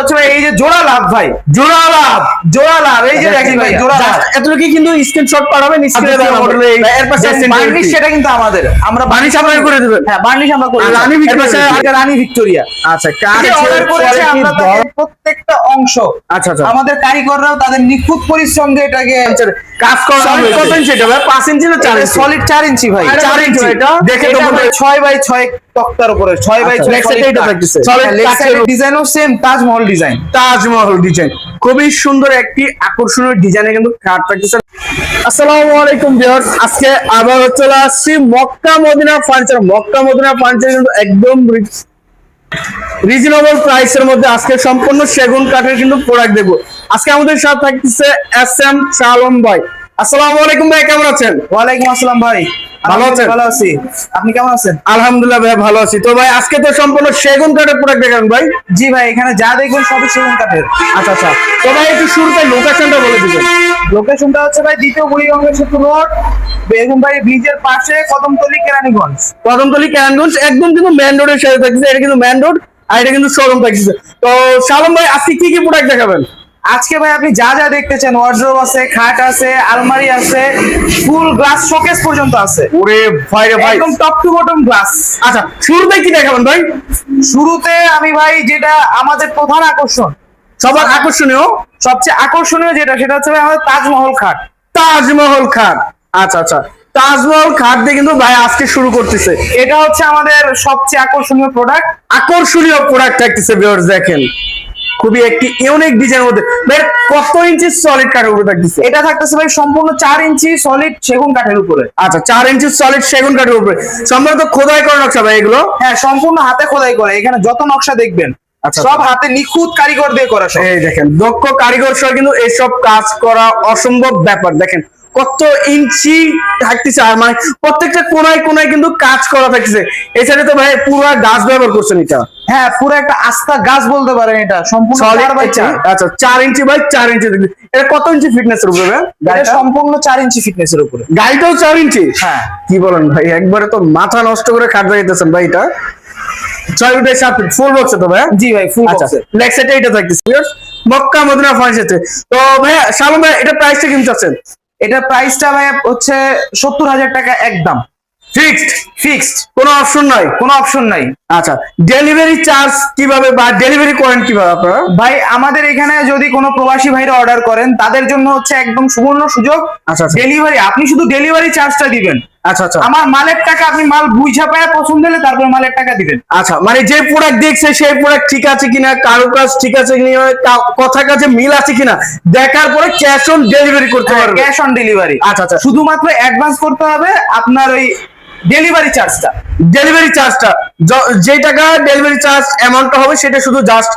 হচ্ছে ভাই এই যে জোড়া লাভ ভাই। জোড়া লাভ। জোড়া লাভ এই যে দেখেন ভাই জোড়া লাভ। এতটুকু কিন্তু স্ক্রিনশট পাঠাবেন এর পাশে বার্নিশ সেটা কিন্তু আমাদের আমরা বার্নিশ আপনারা করে দেবেন। হ্যাঁ বার্নিশ আমরা করি রানী ভিক্টোরিয়া রানী ভিক্টোরিয়া আচ্ছা যে অর্ডার করেছে আমরা প্রত্যেকটা অংশ। আচ্ছা আচ্ছা। আমাদের কারিগররাও তাদের নিখুঁত পরিশ্রমে এটাকে কাজ করা কত ইঞ্চি এটা ভাই? 5 ইঞ্চি না 4 ইঞ্চি সলিড চার ইঞ্চি ভাই চার ইঞ্চি এটা? দেখে তো ছয় বাই ছয় তক্তার উপরে ছয় বাই আচ্ছা, ছয় leg side এইটা থাকতেছে। ডিজাইনও same Taj Mahal design Taj Mahal design খুবই সুন্দর একটি আকর্ষণীয় ডিজাইনে কিন্তু কাঠ থাকতেছে আসসালামু আলাইকুম ভিউয়ার্স আজকে আবার চলে আসছি Mecca Medina furniture Mecca Medina furniture কিন্তু একদম রিজনেবল প্রাইসের মধ্যে। আজকে সম্পূর্ণ সেগুন কাঠের কিন্তু প্রোডাক্ট দেবো আজকে আমাদের সাথে থাকতেছে এস এম শালম ভাই। আসসালামু আলাইকুম ভাই কেমন আছেন? ওয়ালাইকুম আসসালাম ভাই। ভালো আছেন? ভালো আছি। আপনি কেমন আছেন? আলহামদুলিল্লাহ ভাই ভালো আছি। তো ভাই আজকে তো সম্পূর্ণ সেগুন কাঠের প্রোডাক্ট দেখান ভাই। জি ভাই এখানে যা দেখবেন সবই সেগুন কাঠের। আচ্ছা আচ্ছা। তো ভাই একটু শুরুতে লোকেশনটা বলে দিবেন। লোকেশনটা হচ্ছে ভাই দ্বিতীয় বুড়িগঙ্গা সেতু রোড। বেগুনবাড়ি ব্রিজের পাশে কদমতলি কেরানীগঞ্জ। কদমতলি ক্যানগঞ্জ একদম কিন্তু মেন রোডের সাথে থাকছে এটা কিন্তু মেন রোড আর এটা কিন্তু শোরুম থাকছে তো শালম ভাই আজকে কি কি প্রোডাক্ট দেখাবেন? আজকে ভাই আপনি যা যা দেখতে চান ওয়ার্ড্রোব আছে খাট আছে আলমারি আছে ফুল গ্লাস শোকেস পর্যন্ত আছে। ওরে ভাই রে ভাই। একদম টপ টু বটম গ্লাস আচ্ছা শুরুতে কি দেখাবেন ভাই? শুরুতে আমি ভাই যেটা আমাদের প্রধান আকর্ষণ সবার আকর্ষণীয়? সবচেয়ে আকর্ষণীয় যেটা সেটা হচ্ছে ভাই আমাদের তাজমহল খাট। তাজমহল খাট। আচ্ছা আচ্ছা। তাজমহল খাট দিয়ে কিন্তু ভাই আজকে শুরু করতেছে। এটা হচ্ছে আমাদের সবচেয়ে আকর্ষণীয় প্রোডাক্ট আকর্ষণীয় প্রোডাক্ট থাকতেছে ভিউয়ার্স দেখেন। খুবই একটি ইউনিক ডিজাইন মধ্যে। ভাই কত ইঞ্চি সলিড কাঠের উপরে থাকতেছে এটা থাকতেছে ভাই সম্পূর্ণ চার ইঞ্চি সলিড সেগুন কাঠের উপরে। আচ্ছা চার ইঞ্চি সলিড সেগুন কাঠের উপরে। সম্ভবত খোদাই করা নকশা ভাই এগুলো? হ্যাঁ সম্পূর্ণ হাতে খোদাই করে। এখানে যত নকশা দেখবেন আচ্ছা, সব আচ্ছা। হাতে নিখুঁত কারিগর দিয়ে করা সব। এই দেখেন দক্ষ কারিগর সহ কিন্তু এইসব কাজ করা অসম্ভব ব্যাপার। দেখেন কত ইঞ্চি থাকতেছে আর মানে প্রত্যেকটা কোনায় কোনায় কিন্তু কাজ করা থাকতেছে। এছাড়া তো ভাই পুরো গাছ ব্যবহার করছেন এটা। হ্যাঁ পুরো একটা আস্থা গাছ বলতে পারেন এটা। সম্পূর্ণ আচ্ছা চার ইঞ্চি বাই চার ইঞ্চি এটা কত ইঞ্চি ফিটনেস এর উপরে? গাড়িটা? সম্পূর্ণ চার ইঞ্চি ফিটনেসের উপরে। গাড়িটাও চার ইঞ্চি? হ্যাঁ। কি বলেন ভাই একবারে তো মাথা নষ্ট করে খাট যাইতেছেন ভাই এটা। ছয় ফুটের সাত ফিট ফুল বক্সে তো ভাই? জি ভাই ফুল বক্সের লেগ সাইডে এটা থাকতেছে। মক্কা মদিনা ফার্নিচার তো ভাই শালম ভাই এটা প্রাইসটা কেমন চাচ্ছেন? এটা প্রাইসটা ভাই হচ্ছে সত্তর হাজার টাকা একদম। ফিক্সড ফিক্সড কোনো অপশন নাই কোনো অপশন নাই। আচ্ছা ডেলিভারি চার্জ কীভাবে বা ডেলিভারি করেন কীভাবে আপনারা? ভাই আমাদের এখানে যদি কোনো প্রবাসী ভাইরা অর্ডার করেন তাদের জন্য হচ্ছে একদম সুবর্ণ সুযোগ আচ্ছা, আচ্ছা। ডেলিভারি আপনি শুধু ডেলিভারি চার্জটা দিবেন। আচ্ছা আচ্ছা। আমার মালের টাকা আপনি মাল বুঝা পায় পছন্দ হলে তারপর মালের টাকা দিবেন। আচ্ছা মানে যে প্রোডাক্ট দেখছে সেই প্রোডাক্ট ঠিক আছে কিনা কারও কাজ ঠিক আছে কিনা কথা কাজে মিল আছে কিনা দেখার পরে ক্যাশ অন ডেলিভারি করতে পারবে। ক্যাশ অন ডেলিভারি আচ্ছা আচ্ছা। শুধুমাত্র অ্যাডভান্স করতে হবে আপনার ওই ডেলিভারি চার্জটা ডেলিভারি চার্জটা যে টাকা ডেলিভারি চার্জ অ্যামাউন্টটা হবে সেটা শুধু জাস্ট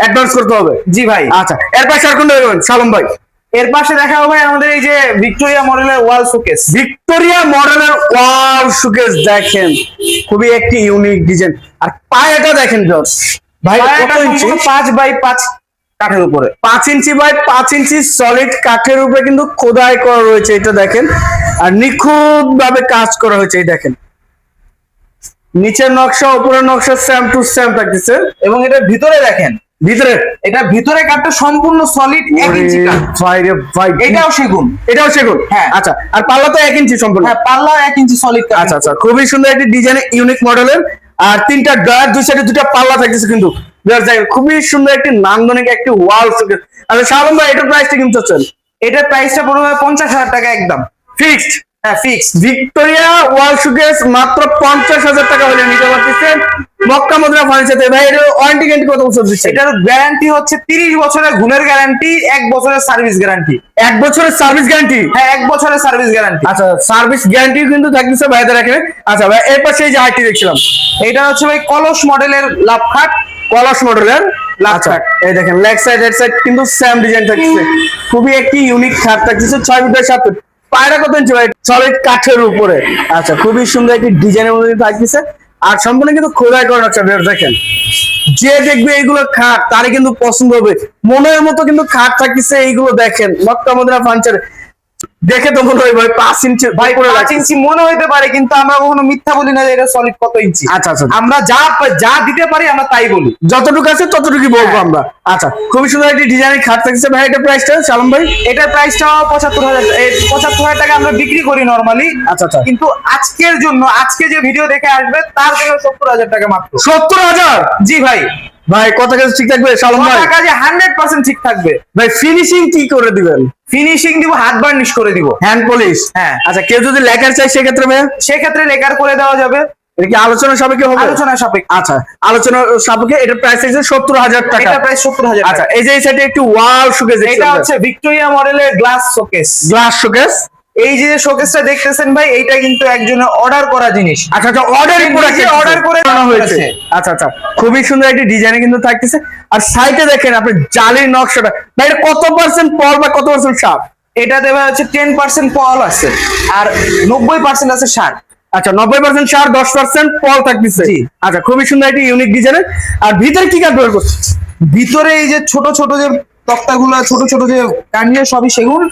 অ্যাডভান্স করতে হবে। জি ভাই। আচ্ছা এর পাশে আর সালম ভাই। এর পাশে দেখা হবে আমাদের এই যে ভিক্টোরিয়া মডেলের ওয়াল শোকেস। ভিক্টোরিয়া মডেলের ওয়াল সুকেস দেখেন খুবই একটি ইউনিক ডিজাইন। আর পায়াটা দেখেন জস ভাই কত ইঞ্চি পাঁচ বাই পাঁচ কাঠের উপরে। পাঁচ ইঞ্চি বাই পাঁচ ইঞ্চি সলিড কাঠের উপরে কিন্তু খোদাই করা রয়েছে এটা দেখেন। আর নিখুঁত ভাবে কাজ করা হয়েছে এই দেখেন। নিচের নকশা উপরের নকশা সেম টু সেম থাকতেছে এবং এটার ভিতরে দেখেন ভিতরে এটা ভিতরে কাঠটা সম্পূর্ণ সলিড এক ইঞ্চি এটাও সেগুন। এটাও সেগুন? হ্যাঁ। আচ্ছা আর পাল্লা তো এক ইঞ্চি সম্পূর্ণ? হ্যাঁ পাল্লা এক ইঞ্চি সলিড আচ্ছা আচ্ছা খুবই সুন্দর একটি ডিজাইন ইউনিক মডেলের আর তিনটা ডয়ার দুই সাইডে দুটা পাল্লা থাকতেছে কিন্তু। খুবই সুন্দর একটি নান্দনিক একটি ওয়াল আচ্ছা শালম ভাই এটার প্রাইসটা কিন্তু চাচ্ছেন? এটার প্রাইসটা পড়বে পঞ্চাশ হাজার টাকা একদম। ফিক্সড হ্যাঁ ফিক্সড ভিক্টোরিয়া ওয়াল সুকেস মাত্র পঞ্চাশ হাজার টাকা হলে নিতে পারতেছেন। Mecca Medina furniture. ভাই ওয়ারেন্টি গ্যারান্টি কত বছর দিচ্ছে? এটার গ্যারান্টি হচ্ছে তিরিশ বছরের গুণের গ্যারান্টি এক বছরের সার্ভিস গ্যারান্টি এক বছরের সার্ভিস গ্যারান্টি হ্যাঁ এক বছরের সার্ভিস গ্যারান্টি আচ্ছা সার্ভিস গ্যারান্টি কিন্তু থাকতেছে ভাইদের এখানে। আচ্ছা ভাই এর পাশে এই যে আইটি দেখছিলাম। এটা হচ্ছে ভাই কলস মডেলের লাভ খাট। কলস মডেলের আচ্ছা। এই দেখেন লেগ সাইড হেড সাইড কিন্তু সেম ডিজাইন খুবই একটি ইউনিক খাট থাকতেছে ছয় ফুটের সাত পায়রা কত ইঞ্চি ভাই? সলিড কাঠের উপরে। আচ্ছা খুবই সুন্দর একটি ডিজাইনের মধ্যে থাকতেছে। আর সম্পূর্ণ কিন্তু খোদাই করা হচ্ছে দেখেন। যে দেখবে এইগুলো খাট, তারই কিন্তু পছন্দ হবে। মনের মতো কিন্তু খাট থাকতেছে, এইগুলো দেখেন। মক্কা মদিনা ফার্নিচার দেখে তো মনে হয় ভাই পাঁচ ইঞ্চি ভাই পাঁচ ইঞ্চি মনে হইতে পারে কিন্তু আমরা কখনো মিথ্যা বলি না যে এটা সলিড কত ইঞ্চি। আচ্ছা আচ্ছা। আমরা যা যা দিতে পারি আমরা তাই বলি। যতটুকু আছে ততটুকু বলব হ্যাঁ। আমরা। আচ্ছা খুবই সুন্দর একটি ডিজাইনের খাট থাকছে। ভাই এটা প্রাইসটা সালাম ভাই? এটার প্রাইসটাও পঁচাত্তর হাজার পঁচাত্তর হাজার টাকা আমরা বিক্রি করি নর্মালি আচ্ছা আচ্ছা। কিন্তু আজকের জন্য আজকে যে ভিডিও দেখে আসবে তার জন্য সত্তর হাজার টাকা মাত্র। সত্তর হাজার? জি ভাই। ভাই কথা কাছে ঠিক থাকবে সালাম ভাই? যে হান্ড্রেড পার্সেন্ট ঠিক থাকবে। ভাই ফিনিশিং কি করে দিবেন? ফিনিশিং দিব হাত বার্নিশ করে দিব। হ্যান্ড পলিশ হ্যাঁ। আচ্ছা কেউ যদি লেখার চাই সেক্ষেত্রে ভাই সেক্ষেত্রে লেকার করে দেওয়া যাবে। এটা কি আলোচনা সাপেক্ষে হবে? আলোচনা সাপেক্ষে। আচ্ছা আলোচনা সাপেক্ষে এটা প্রাইস আছে সত্তর হাজার টাকা। এটা সত্তর হাজার আচ্ছা এই যে এই সাইডে একটু ওয়াল শোকেস এটা হচ্ছে ভিক্টোরিয়া মডেলের গ্লাস শোকেস গ্লাস শোকেস এই যে শোকেসটা দেখতেছেন ভাই এইটা কিন্তু একজনের অর্ডার করা জিনিস। আচ্ছা আচ্ছা অর্ডার নিজে order করে বানানো হয়েছে। আচ্ছা আচ্ছা খুবই সুন্দর একটি ডিজাইন কিন্তু থাকতেছে। আর সাইডে দেখেন আপনি জালির নকশাটা। ভাই এটা কত পার্সেন্ট পল বা কত পার্সেন্ট সাপ এটা দেওয়া হচ্ছে টেন পার্সেন্ট পল আছে আর নব্বই পার্সেন্ট আছে সার। আচ্ছা নব্বই পার্সেন্ট সার দশ পার্সেন্ট পল থাকতেছে। আচ্ছা খুবই সুন্দর একটি ইউনিক ডিজাইনের আর ভিতরে কি কাজ ব্যবহার করছে? ভিতরে এই যে ছোট ছোট যে তক্তাগুলো ছোট ছোট যে কান্ডিয়া সবই সেগুন।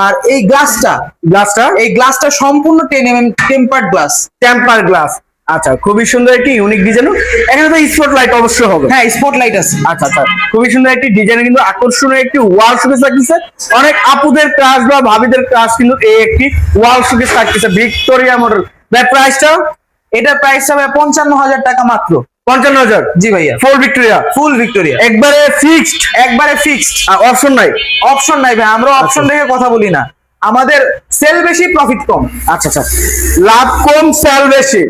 আর এই গ্লাসটা গ্লাসটা? এই গ্লাসটা সম্পূর্ণ ten M tempered glass. Temper glass. আচ্ছা খুবই সুন্দর একটি ইউনিক ডিজাইন এখানে তো স্পট লাইট অবশ্যই হবে। হ্যাঁ স্পট লাইট আছে। আচ্ছা আচ্ছা খুবই সুন্দর একটি ডিজাইন কিন্তু আকর্ষণীয় একটি ওয়াল শোকেস থাকতেছে অনেক আপুদের ক্রাশ বা ভাবিদের ক্রাশ কিন্তু এই একটি ওয়াল শোকেস থাকতেছে ভিক্টোরিয়া মডেল প্রাইসটা এটা প্রাইস হবে পঞ্চান্ন হাজার টাকা মাত্র। পঞ্চান্ন হাজার জি ভাইয়া। ফুল ভিক্টোরিয়া ফুল ভিক্টোরিয়া একবারে ফিক্সড একবারে ফিক্সড অপশন নাই। অপশন নাই ভাই আমরা অপশন আচ্ছা। দেখে কথা বলি না। আমাদের সেল বেশি প্রফিট কম। আচ্ছা আচ্ছা। লাভ কম সেল বেশি।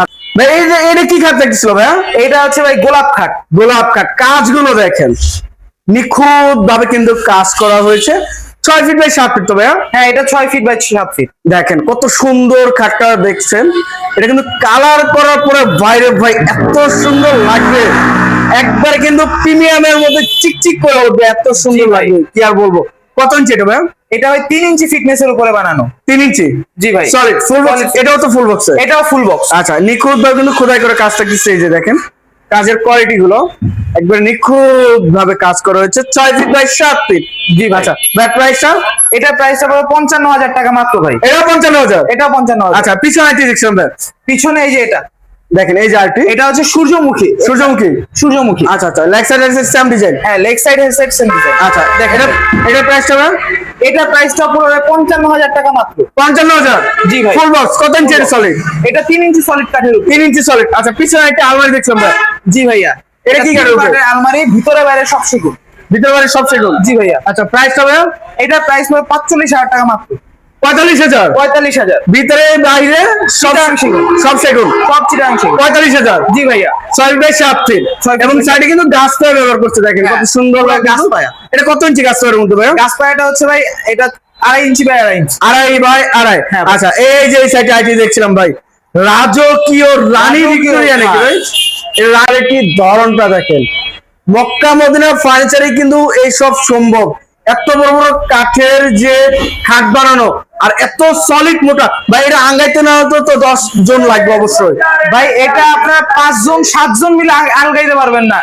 আচ্ছা, ভাই এই যে এটা কি খাট দেখছিল ভাইয়া? এটা হচ্ছে ভাই গোলাপ খাট। গোলাপ কাঠ কাজগুলো দেখেন। নিখুঁত ভাবে কিন্তু কাজ করা হয়েছে। ছয় ফিট বাই সাত ফিট তো ভাইয়া? হ্যাঁ এটা ছয় ফিট বাই সাত ফিট দেখেন কত সুন্দর খাটটা দেখছেন। এটা কিন্তু কালার করার পরে বাইরে ভাই এত সুন্দর লাগবে। একবার কিন্তু প্রিমিয়ামের মধ্যে চিকচিক করে উঠবে এত সুন্দর লাগবে। কি আর বলব? কত ইঞ্চি এটা ভাই এটা ভাই তিন ইঞ্চি ফিটনেস এর উপরে বানানো। তিন ইঞ্চি জি ভাই। সরি ফুল বক্স এটাও তো ফুল বক্স এটাও ফুল বক্স আচ্ছা নিখুঁত ভাবে কিন্তু খোদাই করে কাজটা এই যে দেখেন। কাজের কোয়ালিটি হলো একবার নিখুঁত ভাবে কাজ করা হয়েছে। ছয় ফিট বাই সাত ফিট জি আচ্ছা। ব্যাট প্রাইসটা এটা প্রাইসটা পড়বে পঞ্চান্ন হাজার টাকা মাত্র ভাই। এটা পঞ্চান্ন হাজার? এটা পঞ্চান্ন হাজার। আচ্ছা পিছনে পিছনে এই যে এটা। দেখেন এই যে আরটি এটা হচ্ছে সূর্যমুখী। সূর্যমুখী। সূর্যমুখী। আচ্ছা আচ্ছা লেগ সাইড সেম ডিজাইন হ্যাঁ leg side headset same design আচ্ছা দেখেন এটা প্রাইসটা ভাই এটা প্রাইসটা পড়বে পঞ্চান্ন হাজার টাকা মাত্র। পঞ্চান্ন হাজার জি ভাই। ফুল বক্স কত ইঞ্চি সলিড এটা তিন ইঞ্চি সলিড কাঠের উপর। তিন ইঞ্চি সলিড আচ্ছা পিছনে একটা আলমারি দেখছিলাম ভাই। জি ভাইয়া। এটা কি কাঠের উপর? আলমারি ভিতরে বাইরে সব সেগুন ভিতরে বাইরে সব সেগুন জি ভাইয়া। আচ্ছা প্রাইসটা ভাই এটা প্রাইস পাঁচচল্লিশ হাজার টাকা মাত্র। পঁয়তাল্লিশ হাজার। পঁয়তাল্লিশ হাজার। ভিতরে বাইরে সব সব সেগুন। সব চিটাং পঁয়তাল্লিশ হাজার। জি ভাইয়া। ছয় বাই সাত ফিট। এবং সাইডে কিন্তু গাছ পায়া ব্যবহার করছে দেখেন হ্যাঁ, কত সুন্দর গাছ। পায়া। এটা কত ইঞ্চি গাছ পায়ের মধ্যে ভাই গাছ পায়াটা হচ্ছে ভাই এটা আড়াই ইঞ্চি বাই আড়াই ইঞ্চি। আড়াই বাই আড়াই। হ্যাঁ, আচ্ছা এই যে এই সাইডে আইটি দেখছিলাম ভাই রাজকীয় রানী ভিক্টোরিয়া নাকি খাট। ভাই? রানীর কি ধরনটা দেখেন? মক্কা মদিনা ফার্নিচারে কিন্তু এইসব সম্ভব। এত বড় বড় কাঠের যে খাট বানানো আর এত সলিড মোটা। ভাই, এটা আঙ্গাইতে না হতো তো দশ জন লাগবে অবশ্যই। ভাই, এটা আপনার পাঁচজন, সাতজন মিলে আঙ্গাইতে পারবেন না।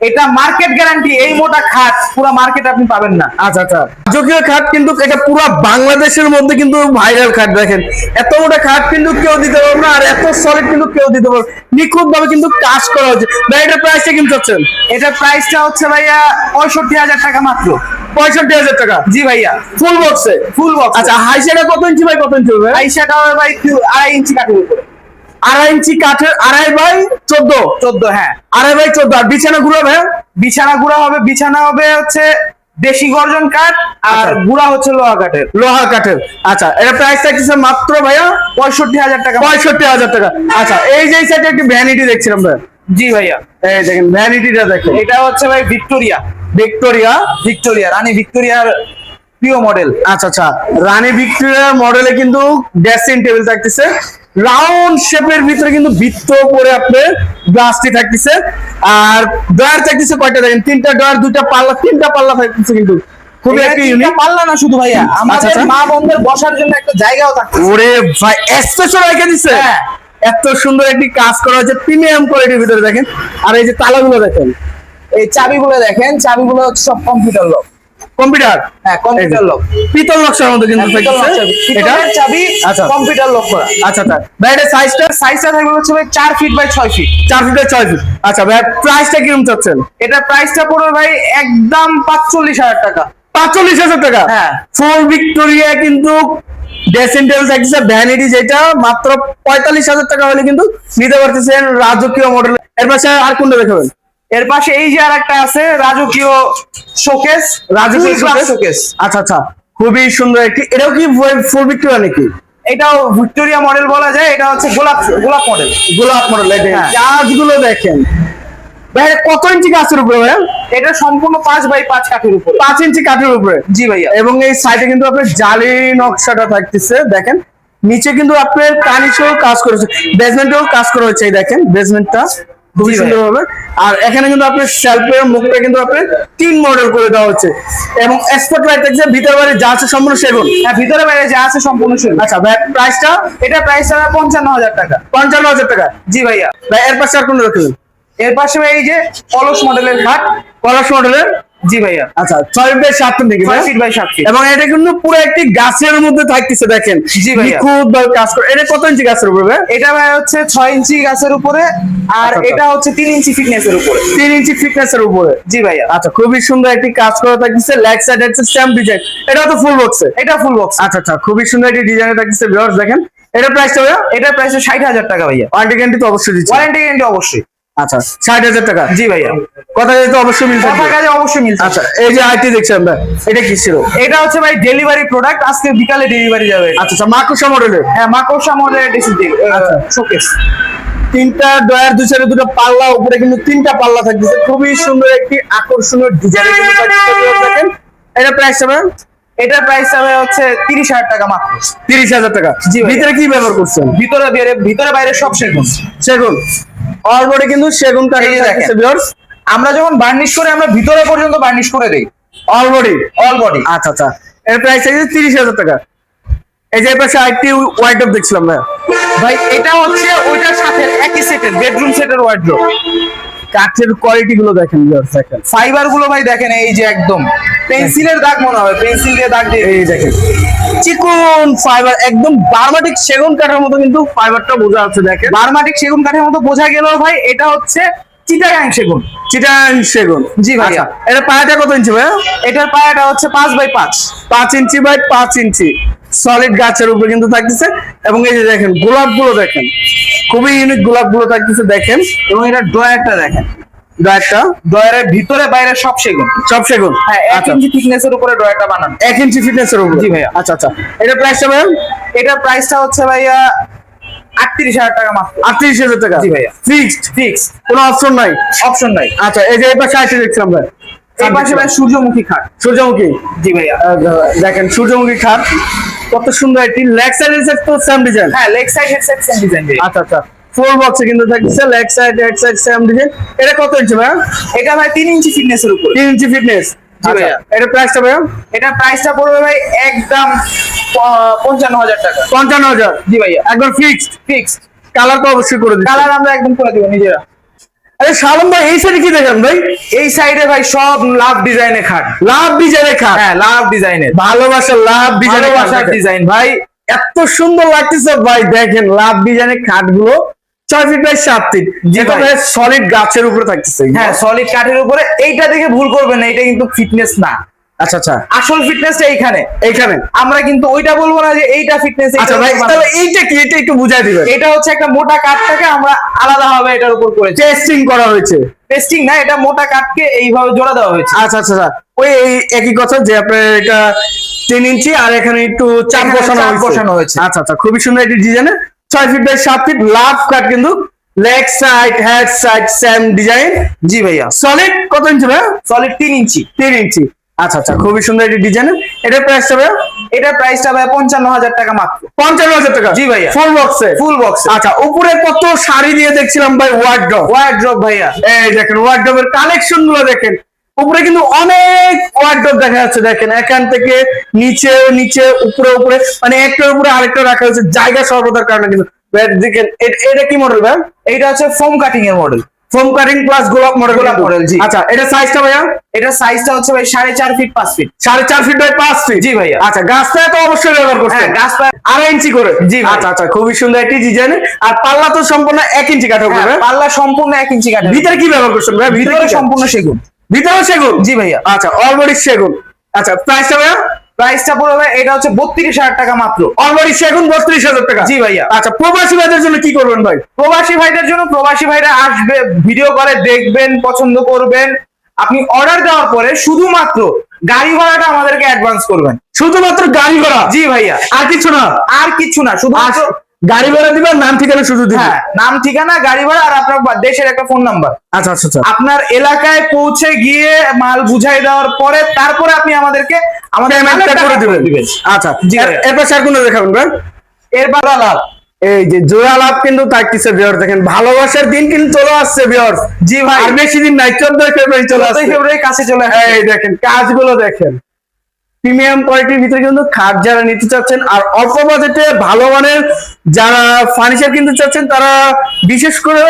এটা মার্কেট গ্যারান্টি এই মোটা খাট পুরো মার্কেট আপনি পাবেন না। আচ্ছা আচ্ছা। রাজকীয় খাট কিন্তু এটা পুরো বাংলাদেশের মধ্যে কিন্তু ভাইরাল খাট দেখেন। এত মোটা খাট কিন্তু কেউ দিতে পারবে না আর এত সলিড কিন্তু কেউ দিতে পারবে নিখুঁত ভাবে কিন্তু কাজ করা হচ্ছে ভাই এটা প্রাইসটা কিন্তু চাচ্ছেন? এটার প্রাইসটা হচ্ছে ভাইয়া পঁয়ষট্টি হাজার টাকা মাত্র। পঁয়ষট্টি হাজার টাকা? জি ভাইয়া। ফুল বক্সে ফুল বক্স আচ্ছা হাই সেটা কত ইঞ্চি ভাই কত ইঞ্চি হবে? হবে ভাই আড়াই ইঞ্চি কাঠের উপরে। আড়াই ইঞ্চি কাঠের আড়াই বাই চোদ্দ। চোদ্দ হ্যাঁ। আড়াই বাই চোদ্দ। আর বিছানা ঘুরো ভাই বিছানা গুঁড়া হবে বিছানা হবে হচ্ছে দেশি গর্জন কাঠ আর আচ্ছা। গুঁড়া হচ্ছে লোহা কাঠের। লোহা কাঠের। আচ্ছা এটা প্রাইস থাকছে মাত্র ভাইয়া পঁয়ষট্টি হাজার টাকা। পঁয়ষট্টি হাজার টাকা। আচ্ছা এই যে সাইডে একটি ভ্যানিটি দেখছিলাম ভাই জি ভাইয়া। এই দেখেন ভ্যানিটিটা দেখেন। এটা হচ্ছে ভাই ভিক্টোরিয়া। ভিক্টোরিয়া? ভিক্টোরিয়া রানী ভিক্টোরিয়ার প্রিয় মডেল আচ্ছা আচ্ছা। রানী ভিক্টোরিয়া মডেলে কিন্তু ড্রেসিং টেবিল থাকতেছে। রাউন্ড শেপের ভিতরে কিন্তু বৃত্ত করে আপনার গ্লাসটি থাকতেছে। আর ডয়ার থাকতেছে কয়টা দেখেন? তিনটা ডয়ার দুইটা পাল্লা তিনটা পাল্লা থাকতেছে কিন্তু। খুবই একটি ইউনিক পাল্লা না শুধু ভাইয়া? আমাদের আচ্ছা। মা বোনদের বসার জন্য একটা জায়গাও থাকে ওরে ভাই স্পেশাল রেখে দিছে? হ্যাঁ। এত সুন্দর একটি কাজ করা হয়েছে প্রিমিয়াম কোয়ালিটির ভিতরে দেখেন। আর এই যে তালাগুলো দেখেন। এই চাবিগুলো দেখেন চাবিগুলো হচ্ছে সব কম্পিউটার লক কম্পিউটার? হ্যাঁ কম্পিউটার লক। পিতল নকশার মধ্যে কিন্তু এটা? চাবি আচ্ছা। কম্পিউটার লক করা। আচ্ছা আচ্ছা। ভাই এটা সাইজটা সাইজটা থাকবে হচ্ছে ভাই চার ফিট বাই ছয় ফিট চার ফিট বাই ছয় ফিট আচ্ছা ভাই প্রাইসটা কীরকম চাচ্ছেন? এটা প্রাইসটা পড়বে ভাই একদম পাঁচচল্লিশ হাজার টাকা। পাঁচচল্লিশ হাজার টাকা? হ্যাঁ। ফুল ভিক্টোরিয়া কিন্তু ড্রেসিং টেবিল ভ্যানিটি যেটা মাত্র পঁয়তাল্লিশ হাজার টাকা হলে কিন্তু নিতে পারতেছেন রাজকীয় মডেল এর। পাশে আর কোনটা দেখাবেন? এর পাশে এই যে আর একটা আছে রাজকীয় শোকেস রাজকীয় শোকেস শোকেস আচ্ছা আচ্ছা খুবই সুন্দর একটি এটাও কি ফুল ভিক্টোরিয়া নাকি? এটাও ভিক্টোরিয়া মডেল বলা যায় এটা হচ্ছে গোলাপ গোলাপ মডেল গোলাপ মডেল হ্যাঁ। গাছগুলো দেখেন। ভাই কত ইঞ্চি গাছের উপরে ভাই এটা সম্পূর্ণ পাঁচ বাই পাঁচ কাঠের উপর। পাঁচ ইঞ্চি কাঠের উপরে? জি ভাইয়া। এবং এই সাইডে কিন্তু আপনার জালি নকশাটা থাকতেছে দেখেন। নিচে কিন্তু আপনার কানিসেও কাজ করেছে বেসমেন্টেও কাজ করা হয়েছে দেখেন বেসমেন্টটা খুবই সুন্দর হবে আর এখানে কিন্তু আপনার সেলফের মুখটা কিন্তু আপনার তিন মডেল করে দেওয়া হচ্ছে। এবং এক্সপোর্ট লাইট থাকছে ভিতর বাইরে যা আছে সম্পূর্ণ সেগুন। হ্যাঁ ভিতরে বাইরে যা আছে সম্পূর্ণ সেগুন। আচ্ছা ভাই প্রাইসটা এটা প্রাইসটা পঞ্চান্ন হাজার টাকা। পঞ্চান্ন হাজার টাকা। জি ভাইয়া। ভাই এর পাশে আর কোন রাখবেন? এর পাশে ভাই এই যে অলস মডেলের খাট। কলস মডেলের জি ভাইয়া। আচ্ছা ছয় বাই সাত ভাই? ছয় ফিট বাই সাত ফিট। এবং এটা কিন্তু পুরো একটি গাছের মধ্যে থাকতেছে দেখেন। জি ভাইয়া। ভাবে কাজ করে। এটা কত ইঞ্চি গাছের উপরে এটা ভাই হচ্ছে ছয় ইঞ্চি গাছের উপরে আর আচ্ছা, আচ্ছা। এটা হচ্ছে তিন ইঞ্চি ফিটনেসের উপরে। তিন ইঞ্চি ফিটনেস এর উপরে। জি ভাইয়া। আচ্ছা খুবই সুন্দর একটি কাজ করা থাকতেছে। লেগ সাইড হচ্ছে সেম ডিজাইন এটা তো ফুল বক্সে এটা ফুল বক্স আচ্ছা আচ্ছা খুবই সুন্দর একটি ডিজাইন থাকতেছে ভিউয়ার্স দেখেন। এটা প্রাইসটা ভাইয়া? এটা প্রাইস ষাট হাজার টাকা ভাইয়া। ওয়ারেন্টি গ্যারান্টি তো অবশ্যই দিচ্ছে। ওয়ারেন্টি গ্যারান্টি অবশ্যই। আচ্ছা ষাট হাজার টাকা। জি ভাইয়া। কথা যেহেতু অবশ্যই মিলছে। কথা কাজে অবশ্যই মিলছে। আচ্ছা এই যে আইটি দেখছেন ভাই এটা কি ছিল? এটা হচ্ছে ভাই ডেলিভারি প্রোডাক্ট আজকে বিকালে ডেলিভারি যাবে আচ্ছা আচ্ছা মাকুসা মডেলের হ্যাঁ মাকড়সা মডেলের ডিসি আচ্ছা। শোকেস তিনটা ডয়ার দুই সাইডে দুটো পাল্লা উপরে কিন্তু তিনটা পাল্লা থাকতেছে। খুবই সুন্দর একটি আকর্ষণীয় ডিজাইন দেখেন এটা প্রাইস হবে এটার প্রাইস হবে হচ্ছে তিরিশ হাজার টাকা মাত্র। তিরিশ হাজার টাকা। জি ভিতরে কি ব্যবহার করছেন? ভিতরে বাইরে ভিতরে বাইরে সব সেগুন সেগুন অলরেডি কিন্তু সেগুন কাঠের দেখেন। ভিউয়ার্স আমরা যখন বার্নিশ করে আমরা ভিতরে পর্যন্ত বার্নিশ করে দেই। অলরেডি অল বডি আচ্ছা আচ্ছা। এর প্রাইস আছে তিরিশ হাজার টাকা। এই যে পাশে আরেকটি ওয়াইড অফ দেখছিলাম ভাই। ভাই এটা হচ্ছে ওইটার সাথে একই সেটের বেডরুম সেটের ওয়ার্ড্রোব কাঠের কোয়ালিটি গুলো দেখেন ভিউয়ার্স দেখেন। ফাইবারগুলো ভাই দেখেন এই যে একদম। পেন্সিলের দাগ মনে হবে পেন্সিল দিয়ে দাগ দিয়ে এই দেখেন। চিকন ফাইবার একদম বারমাটিক সেগুন কাঠের মতো কিন্তু ফাইবারটা বোঝা যাচ্ছে দেখেন। বারমাটিক সেগুন কাঠের মতো বোঝা গেল ভাই এটা হচ্ছে চিটাগাং সেগুন। চিটাং সেগুন। জি ভাইয়া। আচ্ছা, এটা পায়াটা কত ইঞ্চি ভাইয়া? এটার পায়াটা হচ্ছে পাঁচ বাই পাঁচ। পাঁচ ইঞ্চি বাই পাঁচ ইঞ্চি সলিড গাছের উপরে কিন্তু থাকতেছে। এবং এই যে দেখেন গোলাপগুলো দেখেন খুবই ইউনিক গোলাপগুলো থাকতেছে দেখেন। এবং এটা ড্রয়ারটা দেখেন। ড্রয়ারটা? ড্রয়ারের ভিতরে বাইরে সব সেগুন। সব সেগুন? হ্যাঁ এক ইঞ্চি থিকনেসের উপরে ড্রয়ারটা বানানো। এক ইঞ্চি ফিটনেসের উপরে? জি ভাইয়া। আচ্ছা আচ্ছা। এটা প্রাইসটা ভাইয়া? এটার প্রাইসটা হচ্ছে ভাইয়া আটত্রিশ হাজার টাকা মাত্র। আটত্রিশ হাজার টাকা? জি ভাইয়া। ফিক্সড ফিক্স কোনো অপশন নাই? অপশন নাই। আচ্ছা এই যে এই পাশে আইসে দেখছিলাম ভাই। এই পাশে ভাই সূর্যমুখী খাট। সূর্যমুখী? জি ভাইয়া। দেখেন সূর্যমুখী খাট। কত সুন্দর একটি লেগ সাইডের সেট তো সেম ডিজাইন হ্যাঁ leg side head side same design আচ্ছা আচ্ছা। ফোর বক্সে কিন্তু থাকছে leg side head side same design এটা কত ইঞ্চি ভাইয়া? এটা ভাই তিন ইঞ্চি ফিটনেসের উপর। তিন ইঞ্চি ফিটনেস। এটা প্রাইসটা ভাইয়া? এটা প্রাইসটা পড়বে ভাই একদম প- পঞ্চান্ন হাজার টাকা। পঞ্চান্ন হাজার। জি ভাইয়া। একদম ফিক্সড ফিক্সড কালার তো অবশ্যই করে দিচ্ছি। কালার আমরা একদম করে দিব নিজেরা। আরে শালম ভাই এই সাইডে কি দেখেন ভাই? এই সাইডে ভাই সব লাভ ডিজাইনের খাট। লাভ ডিজাইনে খাট? হ্যাঁ লাভ ডিজাইনের। ভালোবাসা লাভ ডিজাইনে ডিজাইন ভাই। এত সুন্দর লাগতেছে ভাই দেখেন লাভ ডিজাইনের খাটগুলো ছয় ফিট বাই সাত ফিট যেটা সলিড গাছের উপরে থাকতেছে। হ্যাঁ সলিড কাঠের উপরে। এইটা দেখে ভুল করবেন না এটা কিন্তু ফিটনেস না। আচ্ছা আচ্ছা। আসল ফিটনেসটা এইখানে এইখানে। আমরা কিন্তু ওইটা বলব না যে এইটা ফিটনেস আচ্ছা ভাই তাহলে এইটা কি? এটা একটু বুঝাই দিবেন। এটা হচ্ছে একটা মোটা কাঠটাকে আমরা আলাদা ভাবে এটার উপর করেছি। টেস্টিং করা হয়েছে। টেস্টিং না এটা মোটা কাঠকে এইভাবে জোড়া দেওয়া হয়েছে। আচ্ছা আচ্ছা আচ্ছা। ওই একই কথা যে আপনার এটা তিন ইঞ্চি আর এখানে একটু চাপ বসানো হয়েছে। বসানো হয়েছে। আচ্ছা আচ্ছা খুবই সুন্দর একটি ডিজাইনে ছয় ফিট বাই সাত ফিট লাভ কাট কিন্তু। Leg side head side same design জি ভাইয়া। সলিড কত ইঞ্চি ভাই সলিড তিন ইঞ্চি। তিন ইঞ্চি। আচ্ছা আচ্ছা খুবই সুন্দর একটি ডিজাইন এটার প্রাইসটা ভাই এটার প্রাইসটা ভাই পঞ্চান্ন হাজার টাকা মাত্র। পঞ্চান্ন হাজার টাকা? জি ভাইয়া। ফুল বক্সে ফুল বক্স আচ্ছা উপরে কত শাড়ি দিয়ে দেখছিলাম ভাই? ওয়ার্ড্রপ ওয়ার্ড্রপ ভাইয়া। এই দেখেন ওয়ার্ড্রপের কালেকশনগুলো দেখেন। উপরে কিন্তু অনেক ওয়ার্ড্রপ দেখা যাচ্ছে দেখেন। এখান থেকে নিচে নিচে উপরে উপরে মানে একটার উপরে আরেকটা রাখা হয়েছে। জায়গা সর্বদার কারণে কিন্তু। দেখেন এটা কি মডেল ভাই এইটা হচ্ছে ফোম কাটিং এর মডেল ফোম কাটিং প্লাস গোলাপ মডেল গোলাপ model, জি। আচ্ছা এটা সাইজটা ভাইয়া? এটা সাইজটা হচ্ছে ভাই সাড়ে চার ফিট পাঁচ ফিট সাড়ে চার ফিট বাই পাঁচ ফিট জি ভাইয়া। আচ্ছা গাছটা তো অবশ্যই ব্যবহার করছে হ্যাঁ গাছ পায়ে- আড়াই ইঞ্চি করে? জি আচ্ছা আচ্ছা খুবই সুন্দর একটি ডিজাইন আর পাল্লা তো সম্পূর্ণ এক ইঞ্চি কাঠের হ্যাঁ, উপরে পাল্লা সম্পূর্ণ এক ইঞ্চি কাঠের ভিতরে কি ব্যবহার করছেন ভাই ভিতরে ভিতরে সম্পূর্ণ সেগুন। ভিতরে সেগুন? জি ভাইয়া। আচ্ছা অলরেডি সেগুন। আচ্ছা প্রাইসটা ভাইয়া? প্রাইসটা পড়বে এটা হচ্ছে বত্রিশ হাজার টাকা মাত্র। অলরেডি এখন বত্রিশ হাজার টাকা। জি ভাইয়া। আচ্ছা প্রবাসী ভাইদের জন্য কি করবেন ভাই? প্রবাসী ভাইদের জন্য প্রবাসী ভাইরা আসবে ভিডিও করে দেখবেন পছন্দ করবেন। আপনি অর্ডার দেওয়ার পরে শুধুমাত্র গাড়ি ভাড়াটা আমাদেরকে অ্যাডভান্স করবেন। শুধুমাত্র গাড়ি ভাড়া? জি ভাইয়া। আর কিছু না? আর কিছু না শুধু গাড়ি ভাড়া দিবেন নাম ঠিকানা শুধু দিবেন? হ্যাঁ নাম ঠিকানা গাড়ি ভাড়া আর আপনার দেশের একটা ফোন নাম্বার আচ্ছা আচ্ছা আচ্ছা। আপনার এলাকায় পৌঁছে গিয়ে মাল বুঝাই দেওয়ার পরে তারপরে আপনি আমাদেরকে আমাদের পেমেন্টটা করে দিবেন। আচ্ছা। এরপর স্যার কোনটা দেখাবেন ভাই? এরপর লাভ এই যে জোড়া লাভ কিন্তু থাকতেছে বিয়ার দেখেন ভালোবাসার দিন কিন্তু চলে আসছে বিয়ার জি ভাই। আর বেশি দিন নাই চোদ্দ ফেব্রুয়ারি চলে আসছে। ফেব্রুয়ারি কাছে চলে এই দেখেন কাজগুলো দেখেন। প্রিমিয়াম কোয়ালিটির ভিতরে কিন্তু খাট যারা নিতে চাচ্ছেন আর অল্প বাজেটে ভালো মানের যারা ফার্নিচার কিনতে চাচ্ছেন তারা বিশেষ করে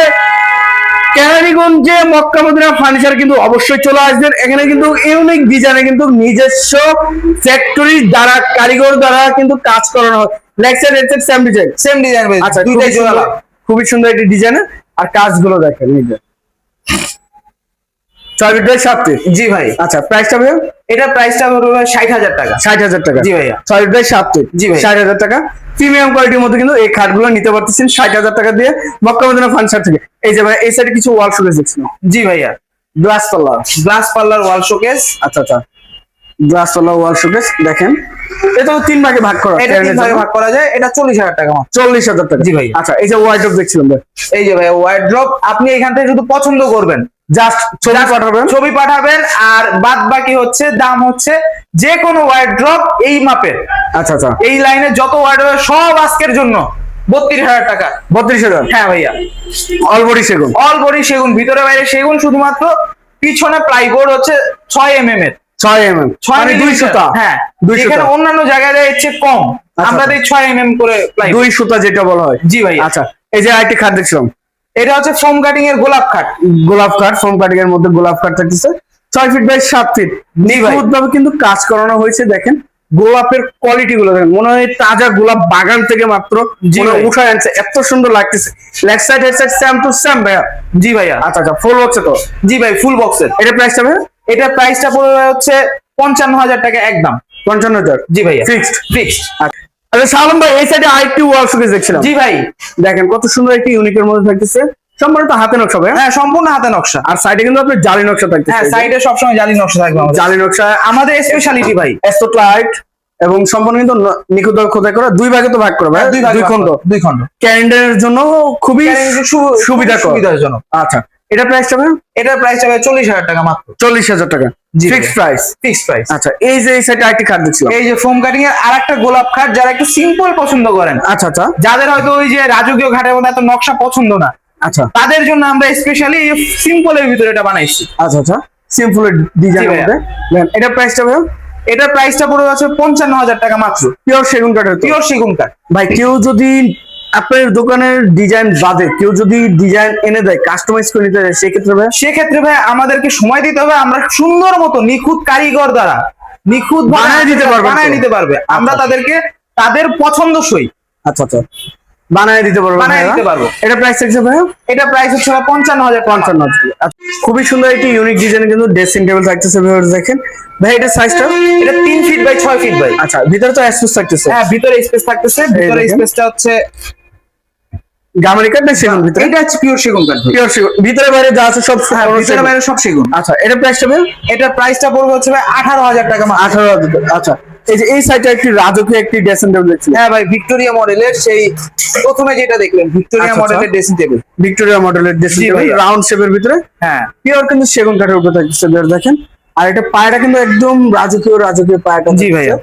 কেরানীগঞ্জে মক্কা মদিনা ফার্নিচার কিন্তু অবশ্যই চলে আসবেন। এখানে কিন্তু ইউনিক ডিজাইনে কিন্তু নিজস্ব ফ্যাক্টরি দ্বারা কারিগর দ্বারা কিন্তু কাজ করানো হয়। Side same design same design আচ্ছা দুইটাই খুবই সুন্দর একটি ডিজাইন আর কাজগুলো দেখেন ছয় ফিট সাত ফিট জি ভাই। আচ্ছা প্রাইসটা ভাইয়া? এটা প্রাইসটা পড়বে ষাট হাজার টাকা। ষাট হাজার টাকা। জি ভাইয়া। ছয় ফিট বাই সাত ফিট জি ভাই। ষাট হাজার টাকা। প্রিমিয়াম কোয়ালিটির মধ্যে কিন্তু এই খাটগুলো নিতে পারতেছেন ষাট হাজার টাকা দিয়ে মক্কা মদিনা ফার্নিচার থেকে। এই যে ভাই এই সাইডে কিছু ওয়াল শুকেস দেখছিলাম জি ভাইয়া। গ্লাস তলা গ্লাস পার্লার ওয়াল শোকেস আচ্ছা আচ্ছা। গ্লাস তলা ওয়াল শুকেস দেখেন। এটা তিন ভাগে ভাগ করা। এটা তিন ভাগে ভাগ করা যায়। এটা চল্লিশ হাজার টাকা চল্লিশ হাজার টাকা। জি ভাই। আচ্ছা এই যে ওয়াইড দেখছিলাম ভাই। এই যে ভাই ওয়াইড আপনি এখান থেকে শুধু পছন্দ করবেন। জাস্ট ছবি পাঠাবেন। ছবি পাঠাবেন আর বাদ বাকি হচ্ছে দাম হচ্ছে যে কোনো ওয়াইড ড্রপ এই মাপের। আচ্ছা আচ্ছা। এই লাইনে যত ওয়াইড হবে সব আজকের জন্য। বত্রিশ হাজার টাকা। বত্রিশ হাজার? হ্যাঁ ভাইয়া। অলবডি সেগুন? অল বডি সেগুন ভিতরে বাইরে সেগুন শুধুমাত্র পিছনে প্লাইবোর্ড হচ্ছে ছয় এম এম এর। ছয় এম এম ছয় মানে দুই সুতা? হ্যাঁ। অন্যান্য জায়গায় হচ্ছে কম। আচ্ছা, আমরা আচ্ছা। ছয় এম এম করে দুই সুতা যেটা বলা হয়। জি ভাই আচ্ছা এই যে আরেকটি খাট দেখছিলাম এটা হচ্ছে ফোম কাটিং এর গোলাপ খাট। গোলাপ কাঠ ফোম কাটিং এর মধ্যে গোলাপ কাঠ থাকতেছে। ছয় ফিট বাই সাত ফিট নিখুঁত ভাবে কিন্তু কাজ করানো হয়েছে দেখেন। গোলাপের কোয়ালিটি গুলো দেখেন। মনে হয় তাজা গোলাপ বাগান থেকে মাত্র। উঠায় আনছে। এত সুন্দর লাগতেছে। Leg side head side same to same ভাইয়া। জি ভাইয়া। আচ্ছা আচ্ছা ফুল হচ্ছে তো। জি ভাই ফুল বক্সের এটা প্রাইসটা ভাইয়া? এটা প্রাইসটা পড়বে হচ্ছে পঞ্চান্ন হাজার টাকা একদম। পঞ্চান্ন হাজার। জি ভাইয়া। ফিক্সড ফিক্সড আচ্ছা সালাম ভাই এই সাইডে আরেকটি ওয়াল শুকে দেখছিলাম। জি ভাই। দেখেন কত সুন্দর একটি ইউনিকের মধ্যে থাকতেছে। সম্পূর্ণ হাতে নকশা ভাইয়া হ্যাঁ? সম্পূর্ণ হাতে নকশা। আর সাইডে কিন্তু আপনার জালি নকশা থাকতেছে। হ্যাঁ সাইডে সবসময় জালি নকশা থাকবে আমাদের। জালি নকশা আমাদের স্পেশালিটি ভাই। এস্টোট লাইট এবং সম্পূর্ণ কিন্তু নিখুঁত খোদাই করা দুই ভাগে তো ভাগ করা ভাই দুই ভাগে দুই খন্ড দুই খন্ড ক্যালেন্ডারের জন্য খুবই সুবিধা জন্য আচ্ছা। এটা প্রাইসটা ভাই এটার প্রাইসটা ভাই চল্লিশ হাজার টাকা মাত্র। চল্লিশ হাজার টাকা। ভাইয়া। প্রাইস ফিক্সড প্রাইস আচ্ছা এই যে এই সাইডে আরেকটি কার্ড দেখছিলাম। এই যে ফোম কাটিং এর আর একটা গোলাপ খাট যারা একটু সিম্পল পছন্দ করেন। আচ্ছা আচ্ছা। যাদের হয়তো ওই যে রাজকীয় ঘাটের মধ্যে এত নকশা পছন্দ না। আচ্ছা। তাদের জন্য আমরা স্পেশালি সিম্পলের ভিতরে এটা বানাইছি। আচ্ছা আচ্ছা। সিম্পল ডিজাইন মধ্যে। এটা প্রাইসটা ভাই এটার প্রাইসটা পড়ে যাচ্ছে পঞ্চান্ন হাজার টাকা মাত্র। পিওর সেগুন কাঠের তো। পিওর সেগুন কাঠ ভাই কেউ যদি আপনার দোকানের ডিজাইন বাদে কেউ যদি ডিজাইন এনে দেয় কাস্টমাইজ করে নিতে দেয় সেক্ষেত্রে ভাই? সেক্ষেত্রে ভাই আমাদেরকে সময় দিতে হবে আমরা সুন্দর মতো নিখুঁত কারিগর দ্বারা নিখুঁত বানায় দিতে পারবে? বানায় নিতে পারবে। আমরা আচ্ছা। তাদেরকে তাদের পছন্দসই। আচ্ছা আচ্ছা। বানায় দিতে পারব বানায় দিতে পারব। এটা প্রাইস থাকছে ভাই এটা প্রাইস হচ্ছে পঞ্চান্ন হাজার পঞ্চান্ন। আচ্ছা, খুবই সুন্দর একটি ইউনিক ডিজাইন কিন্তু ড্রেসিং টেবিল থাকতেছে ভিউয়ার্স দেখেন। ভাই এটা সাইজটা এটা তিন ফিট বাই ছয় ফিট ভাই। আচ্ছা ভিতরে তো অ্যাসুস থাকতেছে। হ্যাঁ ভিতরে স্পেস থাকতেছে। ভিতরে। স্পেসটা হচ্ছে গামারি কাঠ না সেগুন ভিতরে? এটা হচ্ছে পিওর সেগুন কাঠ পিওর সেগুন। ভিতরে বাইরে যা আছে সব হ্যাঁ ভিতরে বাইরে সব সেগুন। আচ্ছা এটা প্রাইসটা ভাই এটার প্রাইসটা পড়বে হচ্ছে ভাই আঠারো হাজার টাকা মাত্র। আঠারো হাজার টাকা। আচ্ছা। এই যে এই সাইডটা একটি রাজকীয় একটি ড্রেসিং টেবিল দেখছি। হ্যাঁ ভাই ভিক্টোরিয়া মডেলের সেই প্রথমে যেটা দেখলেন ভিক্টোরিয়া মডেলের। ড্রেসিং টেবিল ভিক্টোরিয়া মডেলের ড্রেসিং টেবিল রাউন্ড শেপের ভিতরে। হ্যাঁ। পিওর কিন্তু সেগুন কাঠের উপরে ভিউয়ার্স দেখেন। আর এটা পায়টা কিন্তু একদম রাজকীয় রাজকীয় পায়টা জি ভাইয়া।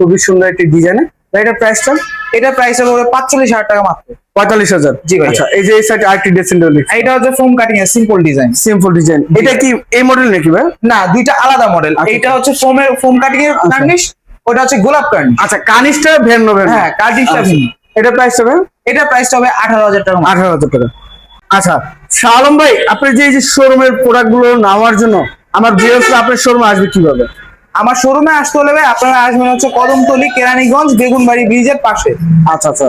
খুবই সুন্দর একটি ডিজাইন এটা প্রাইসটা এটা প্রাইসটা পড়বে পাঁচচল্লিশ হাজার টাকা মাত্র। পঁয়তাল্লিশ হাজার। জি ভাইয়া। আচ্ছা এই যে এই সাইডে আরেকটি ড্রেসিং টেবিল এটা হচ্ছে ফোম কাটিং এর সিম্পল ডিজাইন সিম্পল ডিজাইন এটা কি এই মডেল নাকি ভাই? না দুইটা আলাদা মডেল আচ্ছা। এইটা হচ্ছে ফোমের ফোম কাটিং এর কার্নিশ ওটা হচ্ছে গোলাপ কান আচ্ছা কানিসটা ভিন্ন ভিন্ন। হ্যাঁ কানিস্টার আচ্ছা। এটা প্রাইস হবে? এটা প্রাইস হবে আঠারো হাজার টাকা। আঠারো হাজার টাকা। আচ্ছা শালম ভাই আপনি যে যে শোরুমের প্রোডাক্টগুলো নেওয়ার জন্য আমার ভিউয়ার্স আপনার শোরুমে আসবে কীভাবে? আমার শোরুমে আসতে হলে আপনারা আসবেন হচ্ছে কদমতলি কেরানীগঞ্জ বেগুনবাড়ি ব্রিজের পাশে। আচ্ছা আচ্ছা।